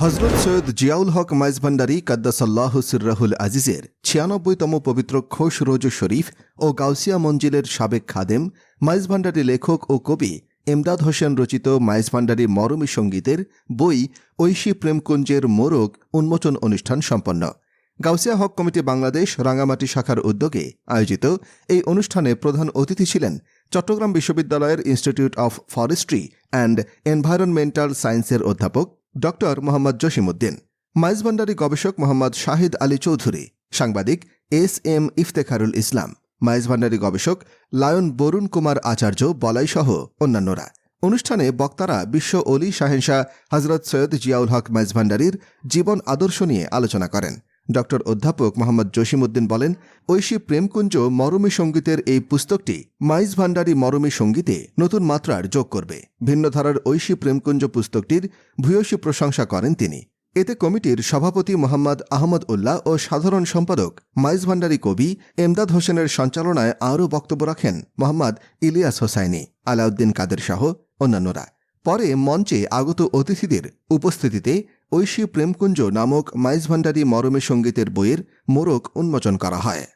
হজরত সৈয়দ জিয়াউল হক মাইজ ভান্ডারী কাদ্দাসাল্লাহ সির্রাহুল আজিজের ছিয়ানব্বইতম পবিত্র খোশ রোজ শরীফ ও গাউসিয়া মঞ্জিলের সাবেক খাদেম মাইজ ভান্ডারী লেখক ও কবি এমদাদ হোসেন রচিত মাইজ ভান্ডারী মরমী সঙ্গীতের বই ঐশী প্রেমকুঞ্জের মোরগ উন্মোচন অনুষ্ঠান সম্পন্ন। গাউসিয়া হক কমিটি বাংলাদেশ রাঙামাটি শাখার উদ্যোগে আয়োজিত এই অনুষ্ঠানে প্রধান অতিথি ছিলেন চট্টগ্রাম বিশ্ববিদ্যালয়ের institute of forestry and environmental সায়েন্সের অধ্যাপক ডক্টর মোহাম্মদ জসিমুদ্দিন মাইজভান্ডারি গবেষক মোহাম্মদ শাহিদ আলী চৌধুরী, সাংবাদিক এস এম ইফতেখারুল ইসলাম মাইজভান্ডারি গবেষক লায়ন বরুণ কুমার আচার্য বলাইসহ অন্যান্যরা। অনুষ্ঠানে বক্তারা বিশ্ব অলি শাহেনশাহ হজরত সৈয়দ জিয়াউল হক মাইজভান্ডারির জীবন আদর্শ নিয়ে আলোচনা করেন। ডক্টর অধ্যাপক মোহাম্মদ জসিমউদ্দিন বলেন, ঐশী প্রেমকুঞ্জ মরমী সঙ্গীতের এই পুস্তকটি মাইজ ভান্ডারী মরমী সঙ্গীতে নতুন মাত্রার যোগ করবে। ভিন্ন ধারার ঐশী প্রেমকুঞ্জ পুস্তকটির ভূয়সী প্রশংসা করেন তিনি। এতে কমিটির সভাপতি মোহাম্মদ আহমদ উল্লাহ ও সাধারণ সম্পাদক মাইজ ভান্ডারী কবি এমদাদ হোসেনের সঞ্চালনায় আরও বক্তব্য রাখেন মোহাম্মদ ইলিয়াস হোসাইনি, আলাউদ্দিন কাদের সহ অন্যান্যরা। পরে মঞ্চে আগত অতিথিদের উপস্থিতিতে ঐশী প্রেমকুঞ্জ নামক মাইজ মরমে মরমী সঙ্গীতের বইয়ের মোড়ক উন্মোচন করা হয়।